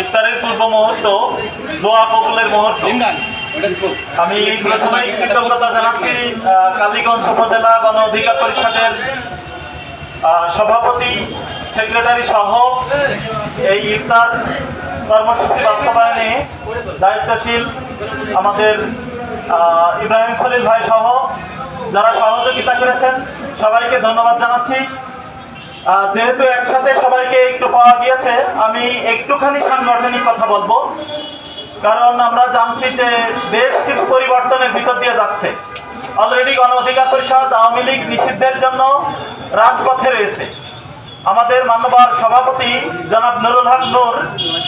ইফতারের পূর্ব মুহূর্ত দোয়া কবুলের মুহূর্ত। আমি প্রথমেই কৃতজ্ঞতা জানাচ্ছি কালীগঞ্জ উপজেলা গণ অধিকার পরিষদের সভাপতি সেক্রেটারি সহ এই ইফতার কর্মসূচি বাস্তবায়নে দায়িত্বশীল আমাদের ইব্রাহিম খলিল ভাই সহ যারা সহযোগিতা করেছেন সবাইকে ধন্যবাদ জানাচ্ছি। যেহেতু একসাথে সবাইকে একটু পাওয়া গিয়েছে, আমি একটুখানি সাংগঠনিক কথা বলব। কারণ আমরা জানছি যে দেশ কিছু পরিবর্তনের ভিতর দিয়ে যাচ্ছে। অলরেডি গণ অধিকার পরিষদ আওয়ামী লীগ নিষিদ্ধের জন্য রাজপথে রয়েছে। আমাদের মান্যবর সভাপতি জনাব নুরুল হক নূর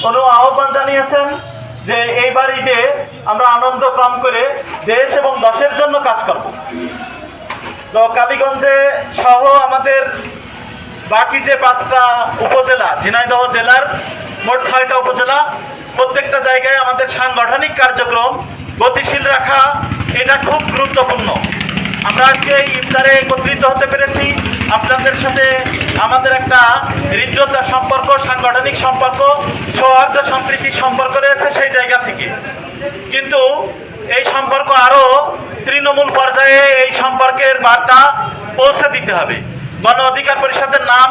কোনো আহ্বান জানিয়েছেন যে এইবার ঈদে আমরা আনন্দ কম করে দেশ এবং দশের জন্য কাজ করব। তো কালীগঞ্জে সহ আমাদের বাকি যে পাঁচটা উপজেলা, ঝিনাইদহ জেলার মোট ছয়টা উপজেলা, প্রত্যেকটা জায়গায় আমাদের সাংগঠনিক কার্যক্রম গতিশীল রাখা, এটা খুব গুরুত্বপূর্ণ। আমরা আজকে ইফতারে একত্রিত হতে পেরেছি। আপনাদের সাথে আমাদের একটা হৃদ্রতার সম্পর্ক, সাংগঠনিক সম্পর্ক, সৌহার্দ্য সম্প্রীতির সম্পর্ক রয়েছে সেই জায়গা থেকে। কিন্তু এই সম্পর্ক আরও তৃণমূল পর্যায়ে এই সম্পর্কের বার্তা পৌঁছে দিতে হবে। গণ অধিকার পরিষদের নাম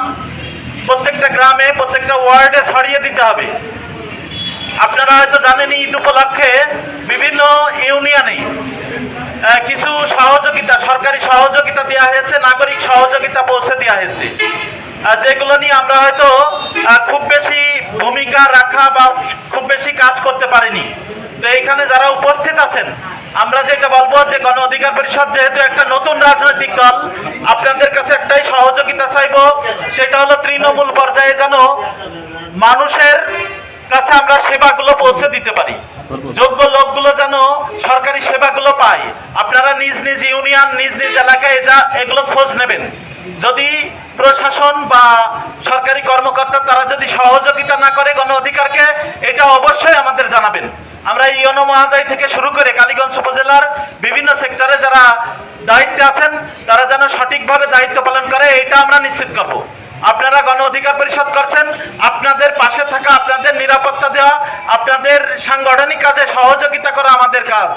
প্রত্যেকটা গ্রামে, প্রত্যেকটা ওয়ার্ডে ছড়িয়ে দিতে হবে। আপনারা হয়তো জানেন ঈদ উপলক্ষে বিভিন্ন ইউনিয়নে কিছু সহযোগিতা, সরকারি সহযোগিতা দেওয়া হয়েছে, নাগরিক সহযোগিতা পৌঁছে দেওয়া হয়েছে। যেগুলো নিয়ে আমরা হয়তো খুব বেশি ভূমিকা রাখা বা খুব বেশি কাজ করতে পারিনি। তো এখানে যারা উপস্থিত আছেন, আমরা যেটা বলব যে গণ অধিকার পরিষদ যেহেতু একটা নতুন রাজনৈতিক দল আপনাদের সহযোগিতা চাইব, সেটা হলো তৃণমূল পর্যায়ে যেন মানুষের কাছে আমরা সেবাগুলো পৌঁছে দিতে পারি। যোগ্য লোকগুলো যেন সরকারি সেবাগুলো পায়। আপনারা নিজ নিজ ইউনিয়ন, নিজ নিজ এলাকায় যা এগুলো খোঁজ নেবেন। যদি প্রশাসন বা সরকারি কর্মকর্তা তারা যদি সহযোগিতা না করে গণ অধিকারকে, এটা অবশ্যই আমাদের জানাবেন। আমরা ইয়নো মহাদয় থেকে শুরু করে কালীগঞ্জ উপজেলার বিভিন্ন সেক্টরে যারা দায়িত্বে আছেন তারা যেন সঠিকভাবে দায়িত্ব পালন করে, এটা আমরা নিশ্চিত করব। আপনারা গণ অধিকার পরিষদ করছেন, আপনাদের পাশে থাকা, আপনাদের নিরাপত্তা দেওয়া, আপনাদের সাংগঠনিক কাজে সহযোগিতা করা আমাদের কাজ।